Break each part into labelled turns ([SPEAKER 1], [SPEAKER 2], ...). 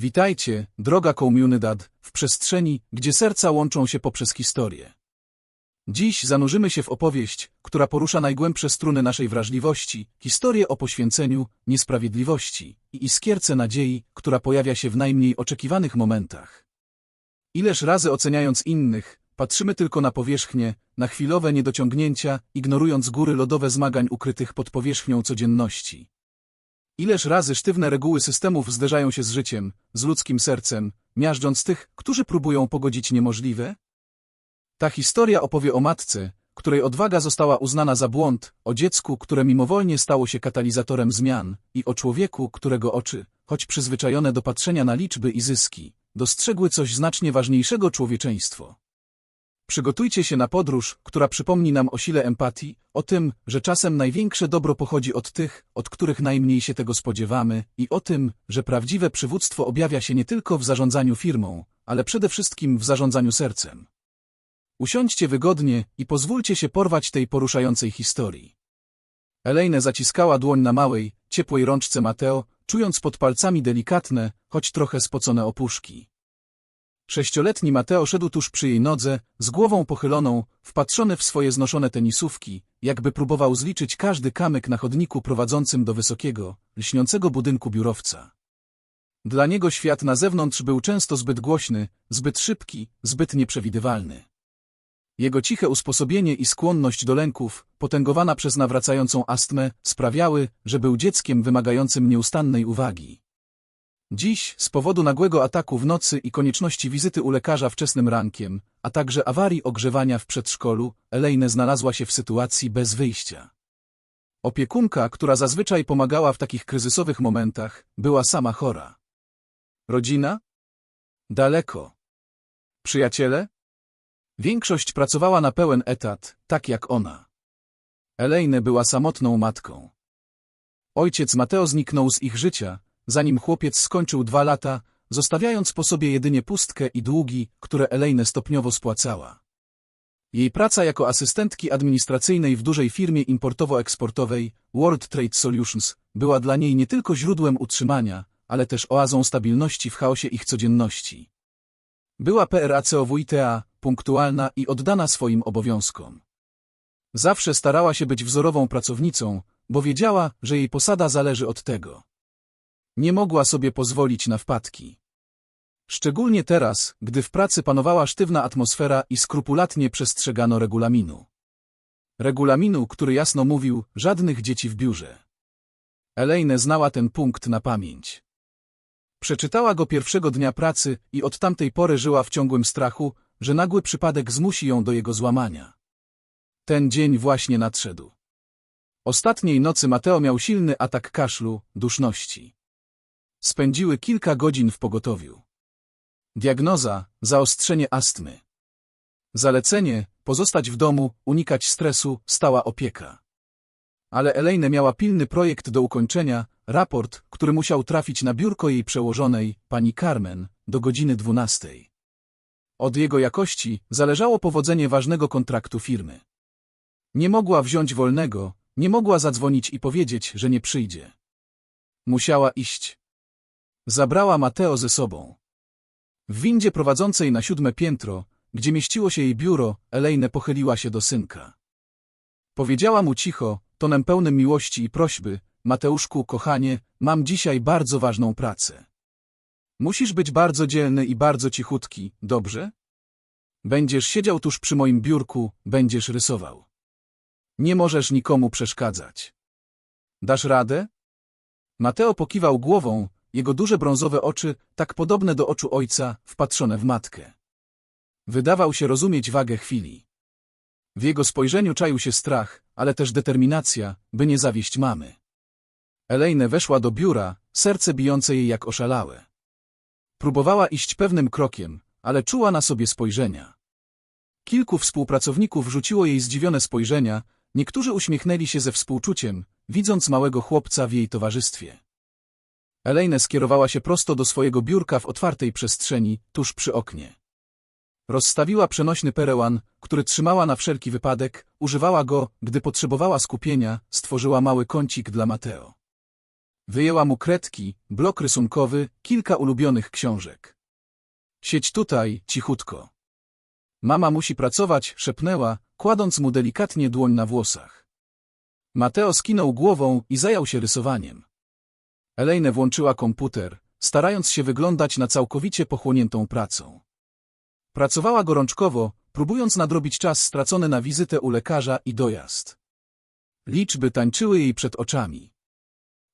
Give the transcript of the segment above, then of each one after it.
[SPEAKER 1] Witajcie, droga komunidad, w przestrzeni, gdzie serca łączą się poprzez historię. Dziś zanurzymy się w opowieść, która porusza najgłębsze struny naszej wrażliwości, historię o poświęceniu, niesprawiedliwości i iskierce nadziei, która pojawia się w najmniej oczekiwanych momentach. Ileż razy oceniając innych, patrzymy tylko na powierzchnię, na chwilowe niedociągnięcia, ignorując góry lodowe zmagań ukrytych pod powierzchnią codzienności. Ileż razy sztywne reguły systemów zderzają się z życiem, z ludzkim sercem, miażdżąc tych, którzy próbują pogodzić niemożliwe? Ta historia opowie o matce, której odwaga została uznana za błąd, o dziecku, które mimowolnie stało się katalizatorem zmian i o człowieku, którego oczy, choć przyzwyczajone do patrzenia na liczby i zyski, dostrzegły coś znacznie ważniejszego człowieczeństwo. Przygotujcie się na podróż, która przypomni nam o sile empatii, o tym, że czasem największe dobro pochodzi od tych, od których najmniej się tego spodziewamy i o tym, że prawdziwe przywództwo objawia się nie tylko w zarządzaniu firmą, ale przede wszystkim w zarządzaniu sercem. Usiądźcie wygodnie i pozwólcie się porwać tej poruszającej historii. Elaine zaciskała dłoń na małej, ciepłej rączce Mateo, czując pod palcami delikatne, choć trochę spocone opuszki. Sześcioletni Mateo szedł tuż przy jej nodze, z głową pochyloną, wpatrzony w swoje znoszone tenisówki, jakby próbował zliczyć każdy kamyk na chodniku prowadzącym do wysokiego, lśniącego budynku biurowca. Dla niego świat na zewnątrz był często zbyt głośny, zbyt szybki, zbyt nieprzewidywalny. Jego ciche usposobienie i skłonność do lęków, potęgowana przez nawracającą astmę, sprawiały, że był dzieckiem wymagającym nieustannej uwagi. Dziś, z powodu nagłego ataku w nocy i konieczności wizyty u lekarza wczesnym rankiem, a także awarii ogrzewania w przedszkolu, Elaine znalazła się w sytuacji bez wyjścia. Opiekunka, która zazwyczaj pomagała w takich kryzysowych momentach, była sama chora. Rodzina? Daleko. Przyjaciele? Większość pracowała na pełen etat, tak jak ona. Elaine była samotną matką. Ojciec Mateo zniknął z ich życia, zanim chłopiec skończył dwa lata, zostawiając po sobie jedynie pustkę i długi, które Elaine stopniowo spłacała. Jej praca jako asystentki administracyjnej w dużej firmie importowo-eksportowej World Trade Solutions była dla niej nie tylko źródłem utrzymania, ale też oazą stabilności w chaosie ich codzienności. Była PRACOWITA, punktualna i oddana swoim obowiązkom. Zawsze starała się być wzorową pracownicą, bo wiedziała, że jej posada zależy od tego. Nie mogła sobie pozwolić na wpadki. Szczególnie teraz, gdy w pracy panowała sztywna atmosfera i skrupulatnie przestrzegano regulaminu. Regulaminu, który jasno mówił, żadnych dzieci w biurze. Elaine znała ten punkt na pamięć. Przeczytała go pierwszego dnia pracy i od tamtej pory żyła w ciągłym strachu, że nagły przypadek zmusi ją do jego złamania. Ten dzień właśnie nadszedł. Ostatniej nocy Mateo miał silny atak kaszlu, duszności. Spędziły kilka godzin w pogotowiu. Diagnoza – zaostrzenie astmy. Zalecenie – pozostać w domu, unikać stresu, stała opieka. Ale Elaine miała pilny projekt do ukończenia, raport, który musiał trafić na biurko jej przełożonej, pani Carmen, do godziny dwunastej. Od jego jakości zależało powodzenie ważnego kontraktu firmy. Nie mogła wziąć wolnego, nie mogła zadzwonić i powiedzieć, że nie przyjdzie. Musiała iść. Zabrała Mateo ze sobą. W windzie prowadzącej na siódme piętro, gdzie mieściło się jej biuro, Elaine pochyliła się do synka. Powiedziała mu cicho, tonem pełnym miłości i prośby, Mateuszku, kochanie, mam dzisiaj bardzo ważną pracę. Musisz być bardzo dzielny i bardzo cichutki, dobrze? Będziesz siedział tuż przy moim biurku, będziesz rysował. Nie możesz nikomu przeszkadzać. Dasz radę? Mateo pokiwał głową, jego duże brązowe oczy, tak podobne do oczu ojca, wpatrzone w matkę. Wydawał się rozumieć wagę chwili. W jego spojrzeniu czaił się strach, ale też determinacja, by nie zawieść mamy. Elaine weszła do biura, serce bijące jej jak oszalałe. Próbowała iść pewnym krokiem, ale czuła na sobie spojrzenia. Kilku współpracowników rzuciło jej zdziwione spojrzenia, niektórzy uśmiechnęli się ze współczuciem, widząc małego chłopca w jej towarzystwie. Elaine skierowała się prosto do swojego biurka w otwartej przestrzeni, tuż przy oknie. Rozstawiła przenośny perełan, który trzymała na wszelki wypadek, używała go, gdy potrzebowała skupienia, stworzyła mały kącik dla Mateo. Wyjęła mu kredki, blok rysunkowy, kilka ulubionych książek. Siedź tutaj, cichutko. Mama musi pracować, szepnęła, kładąc mu delikatnie dłoń na włosach. Mateo skinął głową i zajął się rysowaniem. Elejne włączyła komputer, starając się wyglądać na całkowicie pochłoniętą pracą. Pracowała gorączkowo, próbując nadrobić czas stracony na wizytę u lekarza i dojazd. Liczby tańczyły jej przed oczami.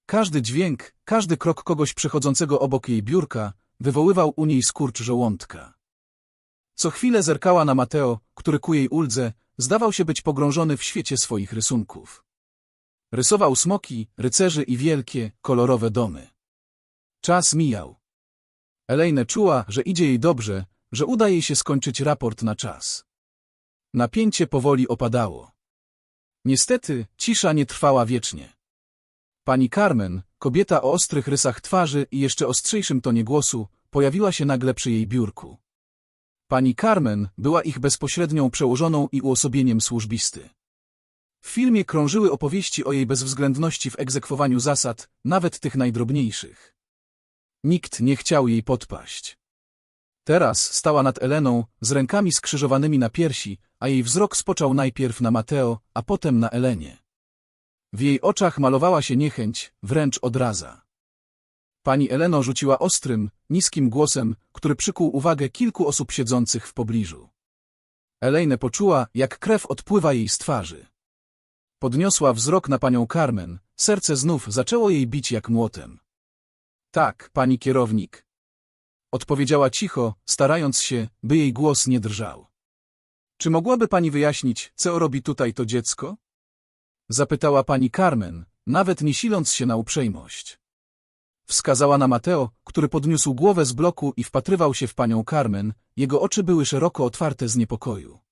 [SPEAKER 1] Każdy dźwięk, każdy krok kogoś przechodzącego obok jej biurka wywoływał u niej skurcz żołądka. Co chwilę zerkała na Mateo, który ku jej uldze zdawał się być pogrążony w świecie swoich rysunków. Rysował smoki, rycerzy i wielkie, kolorowe domy. Czas mijał. Elejne czuła, że idzie jej dobrze, że uda jej się skończyć raport na czas. Napięcie powoli opadało. Niestety, cisza nie trwała wiecznie. Pani Carmen, kobieta o ostrych rysach twarzy i jeszcze ostrzejszym tonie głosu, pojawiła się nagle przy jej biurku. Pani Carmen była ich bezpośrednią przełożoną i uosobieniem służbisty. W filmie krążyły opowieści o jej bezwzględności w egzekwowaniu zasad, nawet tych najdrobniejszych. Nikt nie chciał jej podpaść. Teraz stała nad Eleną, z rękami skrzyżowanymi na piersi, a jej wzrok spoczął najpierw na Mateo, a potem na Elenie. W jej oczach malowała się niechęć, wręcz odraza. Pani Eleno rzuciła ostrym, niskim głosem, który przykuł uwagę kilku osób siedzących w pobliżu. Elejne poczuła, jak krew odpływa jej z twarzy. Podniosła wzrok na panią Carmen, serce znów zaczęło jej bić jak młotem. Tak, pani kierownik. Odpowiedziała cicho, starając się, by jej głos nie drżał. Czy mogłaby pani wyjaśnić, co robi tutaj to dziecko? Zapytała pani Carmen, nawet nie siląc się na uprzejmość. Wskazała na Mateo, który podniósł głowę z bloku i wpatrywał się w panią Carmen, jego oczy były szeroko otwarte z niepokoju.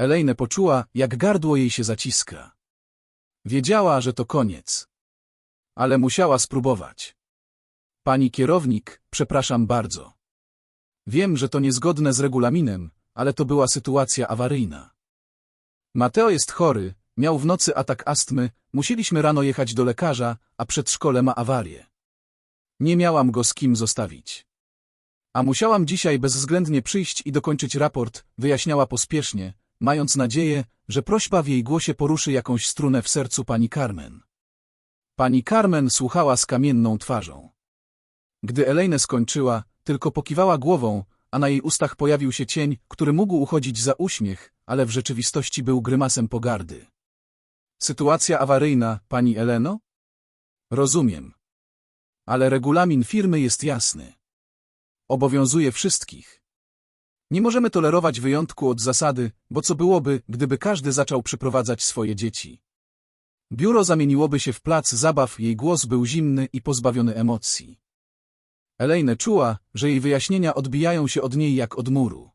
[SPEAKER 1] Elejne poczuła, jak gardło jej się zaciska. Wiedziała, że to koniec. Ale musiała spróbować. Pani kierownik, przepraszam bardzo. Wiem, że to niezgodne z regulaminem, ale to była sytuacja awaryjna. Mateo jest chory, miał w nocy atak astmy, musieliśmy rano jechać do lekarza, a przedszkole ma awarię. Nie miałam go z kim zostawić. A musiałam dzisiaj bezwzględnie przyjść i dokończyć raport, wyjaśniała pospiesznie, mając nadzieję, że prośba w jej głosie poruszy jakąś strunę w sercu pani Carmen. Pani Carmen słuchała z kamienną twarzą. Gdy Elejne skończyła, tylko pokiwała głową, a na jej ustach pojawił się cień, który mógł uchodzić za uśmiech, ale w rzeczywistości był grymasem pogardy. Sytuacja awaryjna, pani Eleno? Rozumiem. Ale regulamin firmy jest jasny. Obowiązuje wszystkich. Nie możemy tolerować wyjątku od zasady, bo co byłoby, gdyby każdy zaczął przyprowadzać swoje dzieci? Biuro zamieniłoby się w plac zabaw, jej głos był zimny i pozbawiony emocji. Elejne czuła, że jej wyjaśnienia odbijają się od niej jak od muru.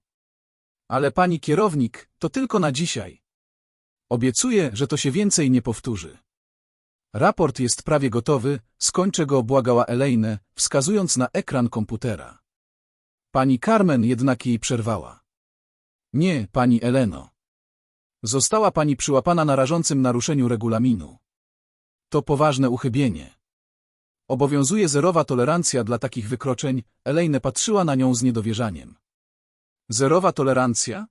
[SPEAKER 1] Ale pani kierownik, to tylko na dzisiaj. Obiecuję, że to się więcej nie powtórzy. Raport jest prawie gotowy, skończę go, błagała Elejne, wskazując na ekran komputera. Pani Carmen jednak jej przerwała. Nie, pani Eleno. Została pani przyłapana na rażącym naruszeniu regulaminu. To poważne uchybienie. Obowiązuje zerowa tolerancja dla takich wykroczeń, Elejne patrzyła na nią z niedowierzaniem. Zerowa tolerancja?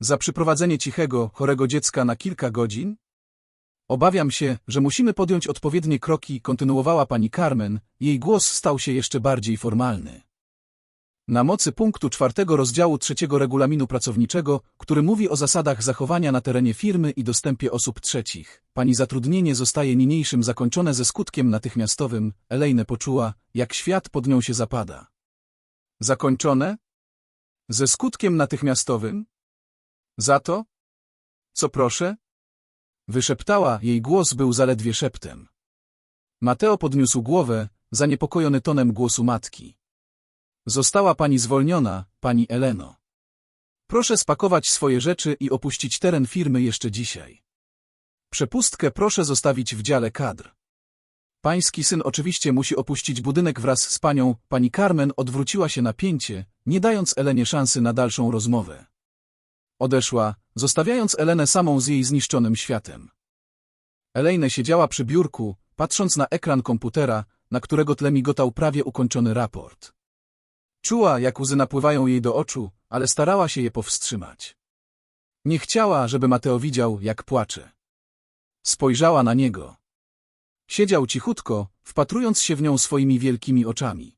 [SPEAKER 1] Za przyprowadzenie cichego, chorego dziecka na kilka godzin? Obawiam się, że musimy podjąć odpowiednie kroki, kontynuowała pani Carmen, jej głos stał się jeszcze bardziej formalny. Na mocy punktu czwartego rozdziału trzeciego regulaminu pracowniczego, który mówi o zasadach zachowania na terenie firmy i dostępie osób trzecich, pani zatrudnienie zostaje niniejszym zakończone ze skutkiem natychmiastowym, Elejne poczuła, jak świat pod nią się zapada. Zakończone? Ze skutkiem natychmiastowym? Za to? Co proszę? Wyszeptała, jej głos był zaledwie szeptem. Mateo podniósł głowę, zaniepokojony tonem głosu matki. Została pani zwolniona, pani Eleno. Proszę spakować swoje rzeczy i opuścić teren firmy jeszcze dzisiaj. Przepustkę proszę zostawić w dziale kadr. Pański syn oczywiście musi opuścić budynek wraz z panią, pani Carmen odwróciła się na pięcie, nie dając Elenie szansy na dalszą rozmowę. Odeszła, zostawiając Elenę samą z jej zniszczonym światem. Elejne siedziała przy biurku, patrząc na ekran komputera, na którego tle migotał prawie ukończony raport. Czuła, jak łzy napływają jej do oczu, ale starała się je powstrzymać. Nie chciała, żeby Mateo widział, jak płacze. Spojrzała na niego. Siedział cichutko, wpatrując się w nią swoimi wielkimi oczami.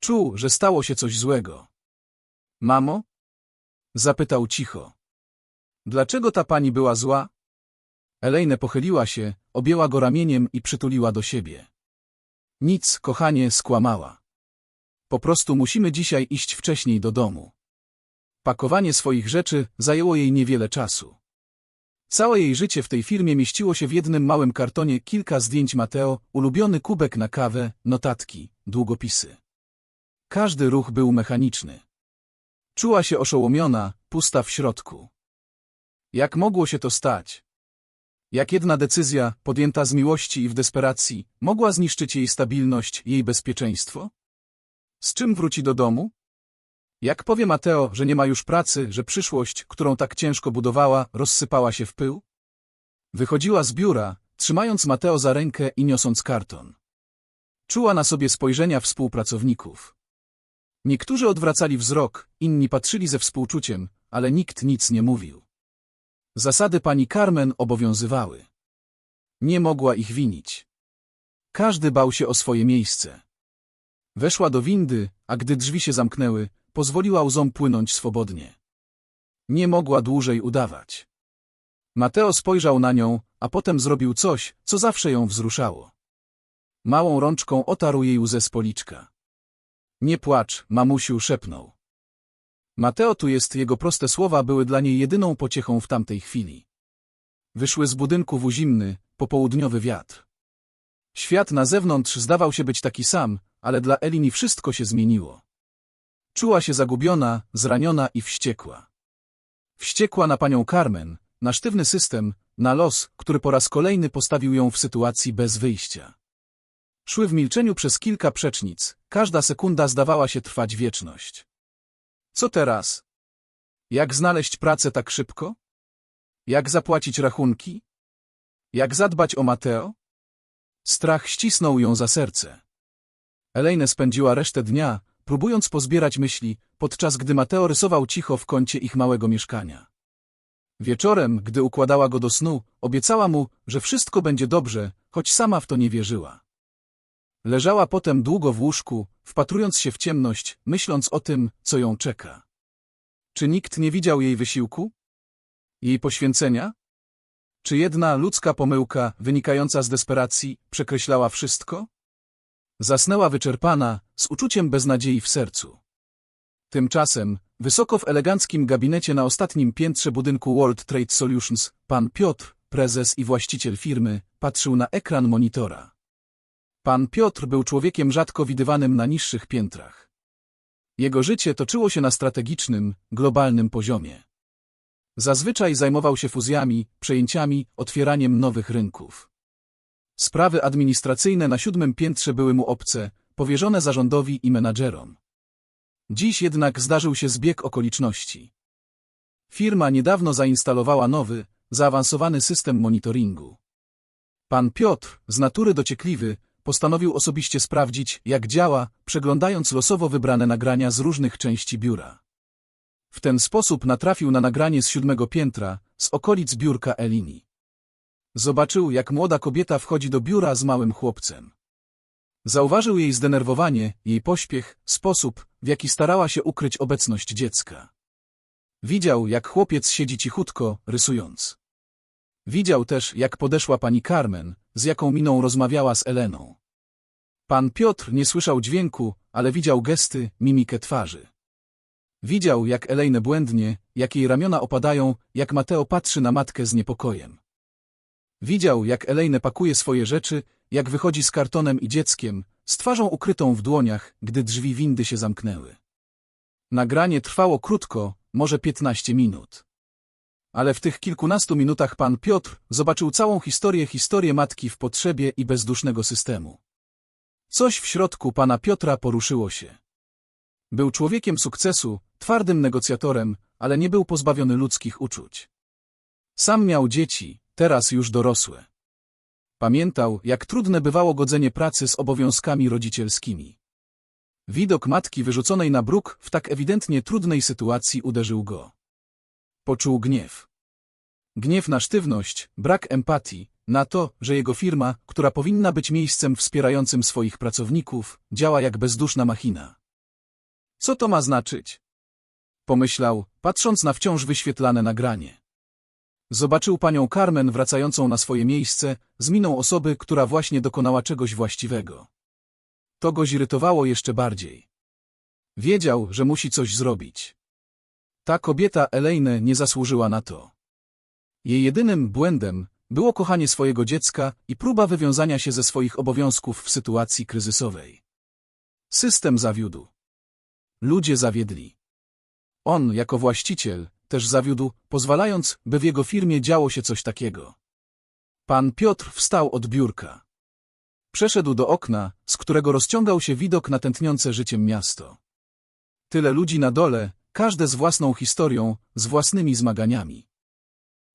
[SPEAKER 1] Czuł, że stało się coś złego. Mamo? Zapytał cicho. Dlaczego ta pani była zła? Elejne pochyliła się, objęła go ramieniem i przytuliła do siebie. Nic, kochanie, skłamała. Po prostu musimy dzisiaj iść wcześniej do domu. Pakowanie swoich rzeczy zajęło jej niewiele czasu. Całe jej życie w tej firmie mieściło się w jednym małym kartonie kilka zdjęć Mateo, ulubiony kubek na kawę, notatki, długopisy. Każdy ruch był mechaniczny. Czuła się oszołomiona, pusta w środku. Jak mogło się to stać? Jak jedna decyzja, podjęta z miłości i w desperacji, mogła zniszczyć jej stabilność, jej bezpieczeństwo? Z czym wróci do domu? Jak powie Mateo, że nie ma już pracy, że przyszłość, którą tak ciężko budowała, rozsypała się w pył? Wychodziła z biura, trzymając Mateo za rękę i niosąc karton. Czuła na sobie spojrzenia współpracowników. Niektórzy odwracali wzrok, inni patrzyli ze współczuciem, ale nikt nic nie mówił. Zasady pani Carmen obowiązywały. Nie mogła ich winić. Każdy bał się o swoje miejsce. Weszła do windy, a gdy drzwi się zamknęły, pozwoliła łzom płynąć swobodnie. Nie mogła dłużej udawać. Mateo spojrzał na nią, a potem zrobił coś, co zawsze ją wzruszało. Małą rączką otarł jej łzę z policzka. Nie płacz, mamusiu, szepnął. Mateo tu jest, jego proste słowa były dla niej jedyną pociechą w tamtej chwili. Wyszły z budynku w zimny, popołudniowy wiatr. Świat na zewnątrz zdawał się być taki sam, ale dla Elini wszystko się zmieniło. Czuła się zagubiona, zraniona i wściekła. Wściekła na panią Carmen, na sztywny system, na los, który po raz kolejny postawił ją w sytuacji bez wyjścia. Szły w milczeniu przez kilka przecznic, każda sekunda zdawała się trwać wieczność. Co teraz? Jak znaleźć pracę tak szybko? Jak zapłacić rachunki? Jak zadbać o Mateo? Strach ścisnął ją za serce. Elejne spędziła resztę dnia, próbując pozbierać myśli, podczas gdy Mateo rysował cicho w kącie ich małego mieszkania. Wieczorem, gdy układała go do snu, obiecała mu, że wszystko będzie dobrze, choć sama w to nie wierzyła. Leżała potem długo w łóżku, wpatrując się w ciemność, myśląc o tym, co ją czeka. Czy nikt nie widział jej wysiłku? Jej poświęcenia? Czy jedna ludzka pomyłka, wynikająca z desperacji, przekreślała wszystko? Zasnęła wyczerpana, z uczuciem beznadziei w sercu. Tymczasem, wysoko w eleganckim gabinecie na ostatnim piętrze budynku World Trade Solutions, pan Piotr, prezes i właściciel firmy, patrzył na ekran monitora. Pan Piotr był człowiekiem rzadko widywanym na niższych piętrach. Jego życie toczyło się na strategicznym, globalnym poziomie. Zazwyczaj zajmował się fuzjami, przejęciami, otwieraniem nowych rynków. Sprawy administracyjne na siódmym piętrze były mu obce, powierzone zarządowi i menadżerom. Dziś jednak zdarzył się zbieg okoliczności. Firma niedawno zainstalowała nowy, zaawansowany system monitoringu. Pan Piotr, z natury dociekliwy, postanowił osobiście sprawdzić, jak działa, przeglądając losowo wybrane nagrania z różnych części biura. W ten sposób natrafił na nagranie z siódmego piętra, z okolic biurka Elini. Zobaczył, jak młoda kobieta wchodzi do biura z małym chłopcem. Zauważył jej zdenerwowanie, jej pośpiech, sposób, w jaki starała się ukryć obecność dziecka. Widział, jak chłopiec siedzi cichutko, rysując. Widział też, jak podeszła pani Carmen, z jaką miną rozmawiała z Eleną. Pan Piotr nie słyszał dźwięku, ale widział gesty, mimikę twarzy. Widział, jak Elejne błędnie, jak jej ramiona opadają, jak Mateo patrzy na matkę z niepokojem. Widział, jak Elejne pakuje swoje rzeczy, jak wychodzi z kartonem i dzieckiem, z twarzą ukrytą w dłoniach, gdy drzwi windy się zamknęły. Nagranie trwało krótko, może piętnaście minut. Ale w tych kilkunastu minutach pan Piotr zobaczył całą historię historię matki w potrzebie i bezdusznego systemu. Coś w środku pana Piotra poruszyło się. Był człowiekiem sukcesu, twardym negocjatorem, ale nie był pozbawiony ludzkich uczuć. Sam miał dzieci, teraz już dorosłe. Pamiętał, jak trudne bywało godzenie pracy z obowiązkami rodzicielskimi. Widok matki wyrzuconej na bruk w tak ewidentnie trudnej sytuacji uderzył go. Poczuł gniew. Gniew na sztywność, brak empatii, na to, że jego firma, która powinna być miejscem wspierającym swoich pracowników, działa jak bezduszna machina. Co to ma znaczyć? Pomyślał, patrząc na wciąż wyświetlane nagranie. Zobaczył panią Carmen wracającą na swoje miejsce z miną osoby, która właśnie dokonała czegoś właściwego. To go zirytowało jeszcze bardziej. Wiedział, że musi coś zrobić. Ta kobieta Elaine nie zasłużyła na to. Jej jedynym błędem było kochanie swojego dziecka i próba wywiązania się ze swoich obowiązków w sytuacji kryzysowej. System zawiódł. Ludzie zawiedli. On, jako właściciel, też zawiódł, pozwalając, by w jego firmie działo się coś takiego. Pan Piotr wstał od biurka. Przeszedł do okna, z którego rozciągał się widok na tętniące życiem miasto. Tyle ludzi na dole, każde z własną historią, z własnymi zmaganiami.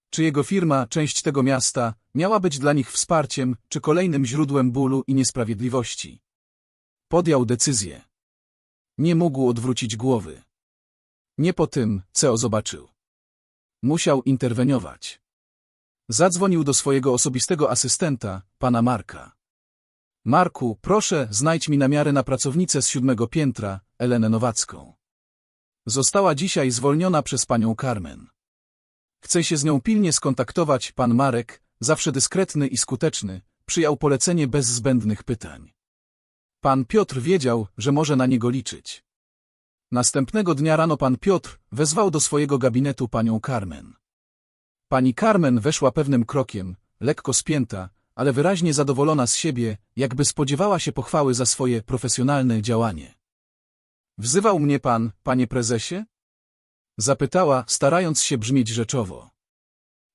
[SPEAKER 1] Czy jego firma, część tego miasta, miała być dla nich wsparciem, czy kolejnym źródłem bólu i niesprawiedliwości? Podjął decyzję. Nie mógł odwrócić głowy. Nie po tym, co zobaczył. Musiał interweniować. Zadzwonił do swojego osobistego asystenta, pana Marka. Marku, proszę, znajdź mi namiary na pracownicę z siódmego piętra, Elenę Nowacką. Została dzisiaj zwolniona przez panią Carmen. Chce się z nią pilnie skontaktować, pan Marek, zawsze dyskretny i skuteczny, przyjął polecenie bez zbędnych pytań. Pan Piotr wiedział, że może na niego liczyć. Następnego dnia rano pan Piotr wezwał do swojego gabinetu panią Carmen. Pani Carmen weszła pewnym krokiem, lekko spięta, ale wyraźnie zadowolona z siebie, jakby spodziewała się pochwały za swoje profesjonalne działanie. Wzywał mnie pan, panie prezesie? Zapytała, starając się brzmieć rzeczowo.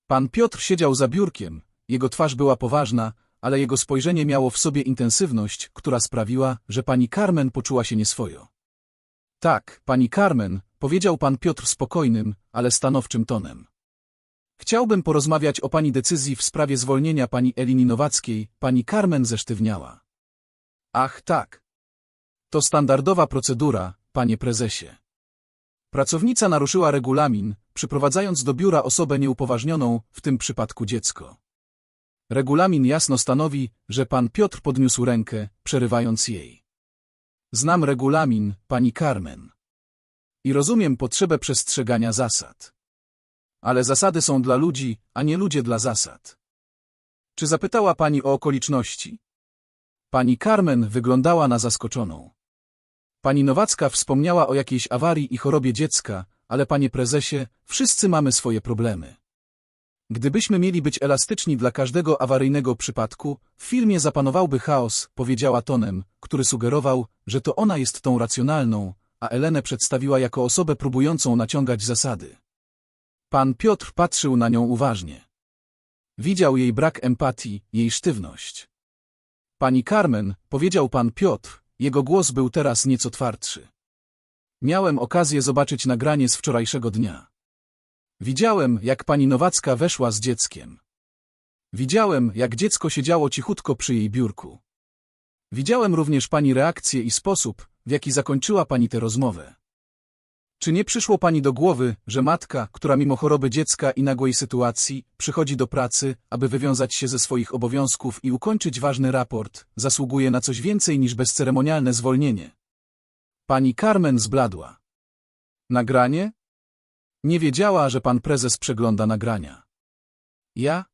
[SPEAKER 1] Pan Piotr siedział za biurkiem, jego twarz była poważna, ale jego spojrzenie miało w sobie intensywność, która sprawiła, że pani Carmen poczuła się nieswojo. Tak, pani Carmen, powiedział pan Piotr spokojnym, ale stanowczym tonem. Chciałbym porozmawiać o pani decyzji w sprawie zwolnienia pani Elini Nowackiej, pani Carmen zesztywniała. Ach, tak. To standardowa procedura, panie prezesie. Pracownica naruszyła regulamin, przyprowadzając do biura osobę nieupoważnioną, w tym przypadku dziecko. Regulamin jasno stanowi, że pan Piotr podniósł rękę, przerywając jej. Znam regulamin, pani Carmen. I rozumiem potrzebę przestrzegania zasad. Ale zasady są dla ludzi, a nie ludzie dla zasad. Czy zapytała pani o okoliczności? Pani Carmen wyglądała na zaskoczoną. Pani Nowacka wspomniała o jakiejś awarii i chorobie dziecka, ale panie prezesie, wszyscy mamy swoje problemy. Gdybyśmy mieli być elastyczni dla każdego awaryjnego przypadku, w filmie zapanowałby chaos, powiedziała tonem, który sugerował, że to ona jest tą racjonalną, a Elenę przedstawiła jako osobę próbującą naciągać zasady. Pan Piotr patrzył na nią uważnie. Widział jej brak empatii, jej sztywność. Pani Carmen, powiedział pan Piotr, jego głos był teraz nieco twardszy. Miałem okazję zobaczyć nagranie z wczorajszego dnia. Widziałem, jak pani Nowacka weszła z dzieckiem. Widziałem, jak dziecko siedziało cichutko przy jej biurku. Widziałem również pani reakcję i sposób, w jaki zakończyła pani tę rozmowę. Czy nie przyszło pani do głowy, że matka, która mimo choroby dziecka i nagłej sytuacji przychodzi do pracy, aby wywiązać się ze swoich obowiązków i ukończyć ważny raport, zasługuje na coś więcej niż bezceremonialne zwolnienie? Pani Carmen zbladła. Nagranie? Nie wiedziała, że pan prezes przegląda nagrania. Ja?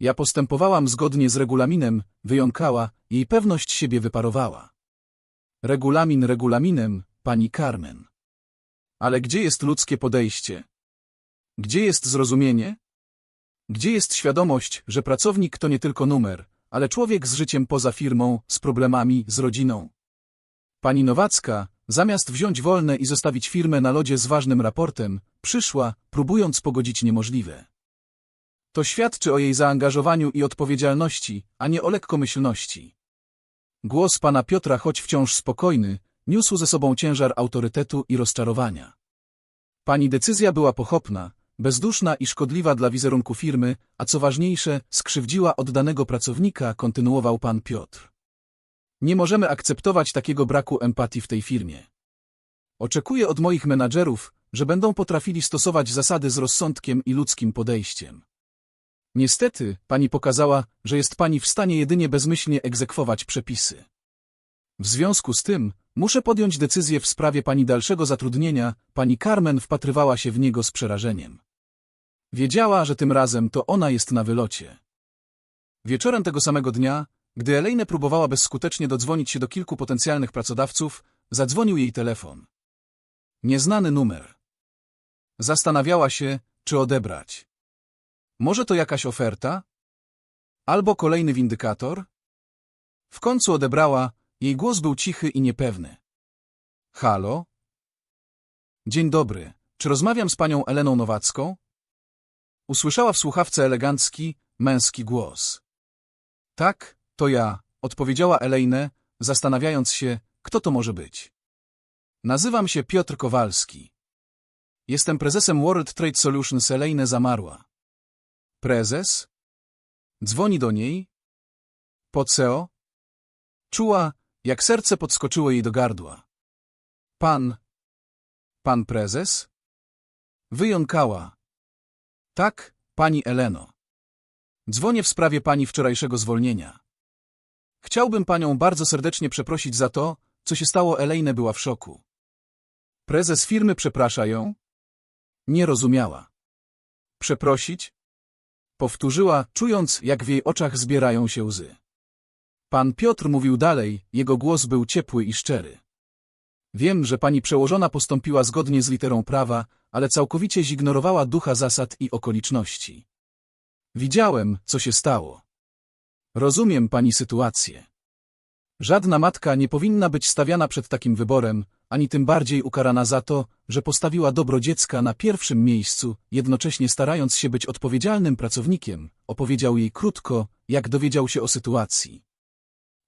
[SPEAKER 1] Ja postępowałam zgodnie z regulaminem, wyjąkała, jej pewność siebie wyparowała. Regulamin regulaminem, pani Carmen. Ale gdzie jest ludzkie podejście? Gdzie jest zrozumienie? Gdzie jest świadomość, że pracownik to nie tylko numer, ale człowiek z życiem poza firmą, z problemami, z rodziną? Pani Nowacka, zamiast wziąć wolne i zostawić firmę na lodzie z ważnym raportem, przyszła, próbując pogodzić niemożliwe. To świadczy o jej zaangażowaniu i odpowiedzialności, a nie o lekkomyślności. Głos pana Piotra, choć wciąż spokojny, niósł ze sobą ciężar autorytetu i rozczarowania. Pani decyzja była pochopna, bezduszna i szkodliwa dla wizerunku firmy, a co ważniejsze, skrzywdziła oddanego pracownika, kontynuował pan Piotr. Nie możemy akceptować takiego braku empatii w tej firmie. Oczekuję od moich menadżerów, że będą potrafili stosować zasady z rozsądkiem i ludzkim podejściem. Niestety, pani pokazała, że jest pani w stanie jedynie bezmyślnie egzekwować przepisy. W związku z tym, muszę podjąć decyzję w sprawie pani dalszego zatrudnienia, pani Carmen wpatrywała się w niego z przerażeniem. Wiedziała, że tym razem to ona jest na wylocie. Wieczorem tego samego dnia, gdy Elaine próbowała bezskutecznie dodzwonić się do kilku potencjalnych pracodawców, zadzwonił jej telefon. Nieznany numer. Zastanawiała się, czy odebrać. Może to jakaś oferta? Albo kolejny windykator? W końcu odebrała, jej głos był cichy i niepewny. Halo? Dzień dobry. Czy rozmawiam z panią Eleną Nowacką? Usłyszała w słuchawce elegancki, męski głos. Tak, to ja, odpowiedziała Elaine, zastanawiając się, kto to może być. Nazywam się Piotr Kowalski. Jestem prezesem World Trade Solutions. Elaine zamarła. Prezes? Dzwoni do niej? Po co? Czuła, jak serce podskoczyło jej do gardła. Pan. Pan prezes? Wyjąkała. Tak, pani Eleno. Dzwonię w sprawie pani wczorajszego zwolnienia. Chciałbym panią bardzo serdecznie przeprosić za to, co się stało. Elaine była w szoku. Prezes firmy przeprasza ją? Nie rozumiała. Przeprosić? Powtórzyła, czując, jak w jej oczach zbierają się łzy. Pan Piotr mówił dalej, jego głos był ciepły i szczery. Wiem, że pani przełożona postąpiła zgodnie z literą prawa, ale całkowicie zignorowała ducha zasad i okoliczności. Widziałem, co się stało. Rozumiem pani sytuację. Żadna matka nie powinna być stawiana przed takim wyborem, ani tym bardziej ukarana za to, że postawiła dobro dziecka na pierwszym miejscu, jednocześnie starając się być odpowiedzialnym pracownikiem, opowiedział jej krótko, jak dowiedział się o sytuacji.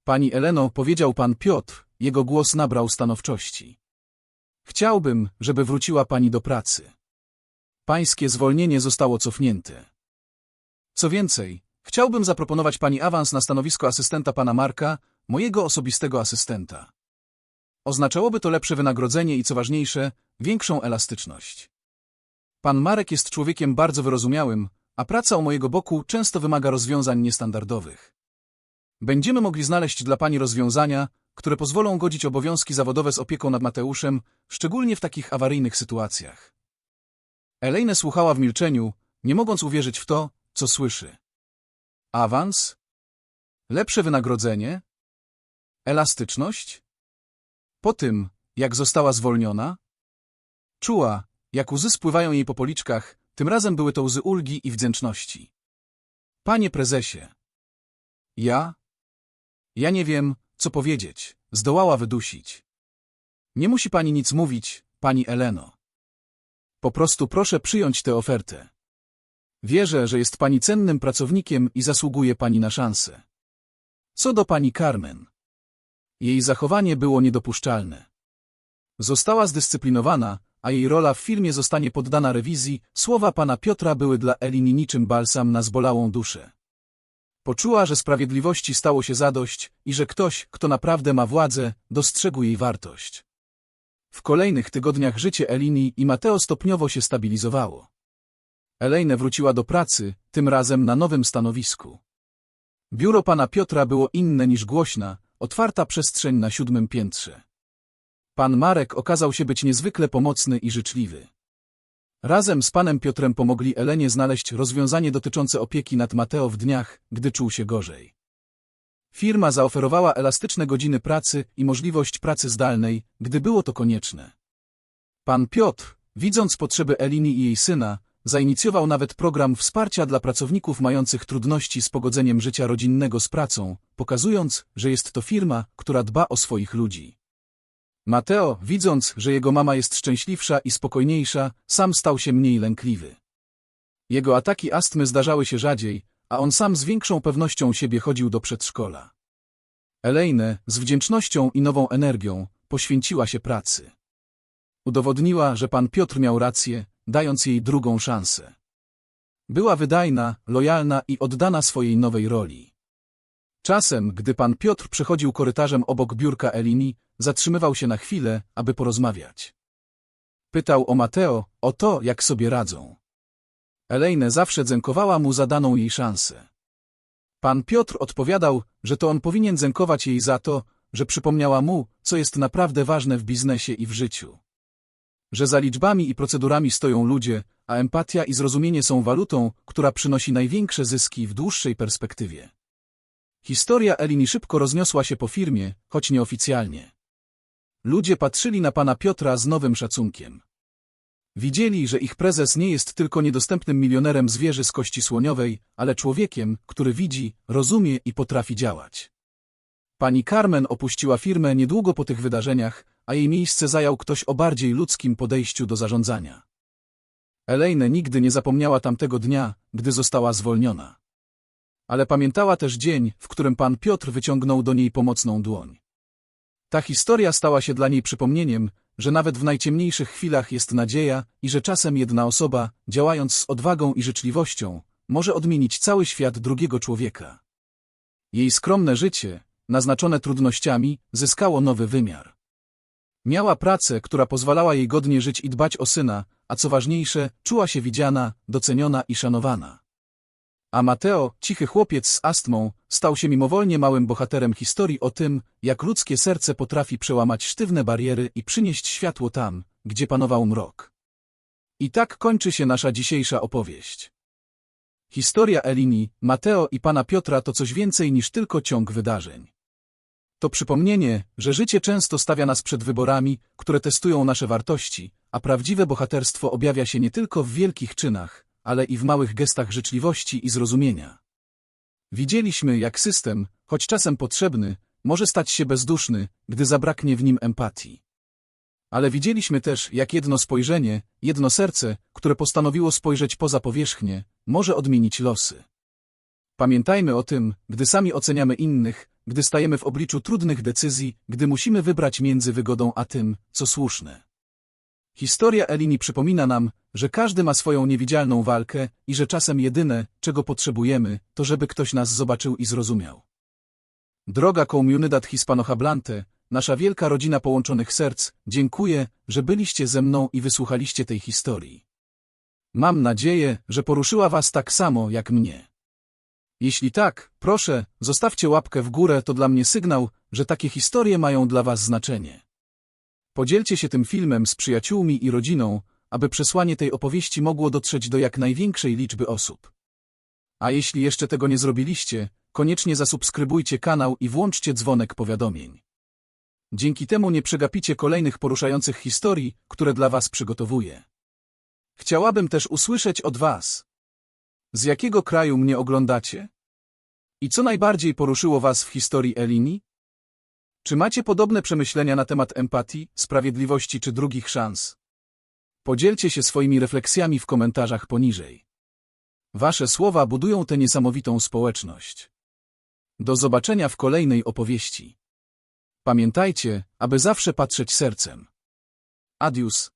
[SPEAKER 1] Pani Eleno, powiedział pan Piotr, jego głos nabrał stanowczości. Chciałbym, żeby wróciła pani do pracy. Pańskie zwolnienie zostało cofnięte. Co więcej, chciałbym zaproponować pani awans na stanowisko asystenta pana Marka, mojego osobistego asystenta. Oznaczałoby to lepsze wynagrodzenie i co ważniejsze, większą elastyczność. Pan Marek jest człowiekiem bardzo wyrozumiałym, a praca u mojego boku często wymaga rozwiązań niestandardowych. Będziemy mogli znaleźć dla pani rozwiązania, które pozwolą godzić obowiązki zawodowe z opieką nad Mateuszem, szczególnie w takich awaryjnych sytuacjach. Elaine słuchała w milczeniu, nie mogąc uwierzyć w to, co słyszy. Awans? Lepsze wynagrodzenie? Elastyczność? Po tym, jak została zwolniona? Czuła, jak łzy spływają jej po policzkach, tym razem były to łzy ulgi i wdzięczności. Panie prezesie. Ja? Ja nie wiem, co powiedzieć, zdołała wydusić. Nie musi pani nic mówić, pani Eleno. Po prostu proszę przyjąć tę ofertę. Wierzę, że jest pani cennym pracownikiem i zasługuje pani na szansę. Co do pani Carmen. Jej zachowanie było niedopuszczalne. Została zdyscyplinowana, a jej rola w filmie zostanie poddana rewizji, słowa pana Piotra były dla Elini niczym balsam na zbolałą duszę. Poczuła, że sprawiedliwości stało się zadość i że ktoś, kto naprawdę ma władzę, dostrzegł jej wartość. W kolejnych tygodniach życie Elini i Mateo stopniowo się stabilizowało. Elaine wróciła do pracy, tym razem na nowym stanowisku. Biuro pana Piotra było inne niż głośna, otwarta przestrzeń na siódmym piętrze. Pan Marek okazał się być niezwykle pomocny i życzliwy. Razem z panem Piotrem pomogli Elenie znaleźć rozwiązanie dotyczące opieki nad Mateo w dniach, gdy czuł się gorzej. Firma zaoferowała elastyczne godziny pracy i możliwość pracy zdalnej, gdy było to konieczne. Pan Piotr, widząc potrzeby Elini i jej syna, zainicjował nawet program wsparcia dla pracowników mających trudności z pogodzeniem życia rodzinnego z pracą, pokazując, że jest to firma, która dba o swoich ludzi. Mateo, widząc, że jego mama jest szczęśliwsza i spokojniejsza, sam stał się mniej lękliwy. Jego ataki astmy zdarzały się rzadziej, a on sam z większą pewnością siebie chodził do przedszkola. Elaine, z wdzięcznością i nową energią, poświęciła się pracy. Udowodniła, że pan Piotr miał rację dając jej drugą szansę. Była wydajna, lojalna i oddana swojej nowej roli. Czasem, gdy pan Piotr przechodził korytarzem obok biurka Elini, zatrzymywał się na chwilę, aby porozmawiać. Pytał o Mateo, o to, jak sobie radzą. Elejne zawsze dzękowała mu za daną jej szansę. Pan Piotr odpowiadał, że to on powinien dzękować jej za to, że przypomniała mu, co jest naprawdę ważne w biznesie i w życiu. Że za liczbami i procedurami stoją ludzie, a empatia i zrozumienie są walutą, która przynosi największe zyski w dłuższej perspektywie. Historia Elini szybko rozniosła się po firmie, choć nieoficjalnie. Ludzie patrzyli na pana Piotra z nowym szacunkiem. Widzieli, że ich prezes nie jest tylko niedostępnym milionerem z z kości słoniowej, ale człowiekiem, który widzi, rozumie i potrafi działać. Pani Carmen opuściła firmę niedługo po tych wydarzeniach, a jej miejsce zajął ktoś o bardziej ludzkim podejściu do zarządzania. Elaine nigdy nie zapomniała tamtego dnia, gdy została zwolniona. Ale pamiętała też dzień, w którym pan Piotr wyciągnął do niej pomocną dłoń. Ta historia stała się dla niej przypomnieniem, że nawet w najciemniejszych chwilach jest nadzieja i że czasem jedna osoba, działając z odwagą i życzliwością, może odmienić cały świat drugiego człowieka. Jej skromne życie, naznaczone trudnościami, zyskało nowy wymiar. Miała pracę, która pozwalała jej godnie żyć i dbać o syna, a co ważniejsze, czuła się widziana, doceniona i szanowana. A Mateo, cichy chłopiec z astmą, stał się mimowolnie małym bohaterem historii o tym, jak ludzkie serce potrafi przełamać sztywne bariery i przynieść światło tam, gdzie panował mrok. I tak kończy się nasza dzisiejsza opowieść. Historia Elini, Mateo i pana Piotra to coś więcej niż tylko ciąg wydarzeń. To przypomnienie, że życie często stawia nas przed wyborami, które testują nasze wartości, a prawdziwe bohaterstwo objawia się nie tylko w wielkich czynach, ale i w małych gestach życzliwości i zrozumienia. Widzieliśmy, jak system, choć czasem potrzebny, może stać się bezduszny, gdy zabraknie w nim empatii. Ale widzieliśmy też, jak jedno spojrzenie, jedno serce, które postanowiło spojrzeć poza powierzchnię, może odmienić losy. Pamiętajmy o tym, gdy sami oceniamy innych, gdy stajemy w obliczu trudnych decyzji, gdy musimy wybrać między wygodą a tym, co słuszne. Historia Elini przypomina nam, że każdy ma swoją niewidzialną walkę i że czasem jedyne, czego potrzebujemy, to żeby ktoś nas zobaczył i zrozumiał. Droga Comunidad Hispanohablante, nasza wielka rodzina połączonych serc, dziękuję, że byliście ze mną i wysłuchaliście tej historii. Mam nadzieję, że poruszyła was tak samo jak mnie. Jeśli tak, proszę, zostawcie łapkę w górę, to dla mnie sygnał, że takie historie mają dla was znaczenie. Podzielcie się tym filmem z przyjaciółmi i rodziną, aby przesłanie tej opowieści mogło dotrzeć do jak największej liczby osób. A jeśli jeszcze tego nie zrobiliście, koniecznie zasubskrybujcie kanał i włączcie dzwonek powiadomień. Dzięki temu nie przegapicie kolejnych poruszających historii, które dla was przygotowuję. Chciałabym też usłyszeć od was. Z jakiego kraju mnie oglądacie? I co najbardziej poruszyło was w historii Elini? Czy macie podobne przemyślenia na temat empatii, sprawiedliwości czy drugich szans? Podzielcie się swoimi refleksjami w komentarzach poniżej. Wasze słowa budują tę niesamowitą społeczność. Do zobaczenia w kolejnej opowieści. Pamiętajcie, aby zawsze patrzeć sercem. Adius.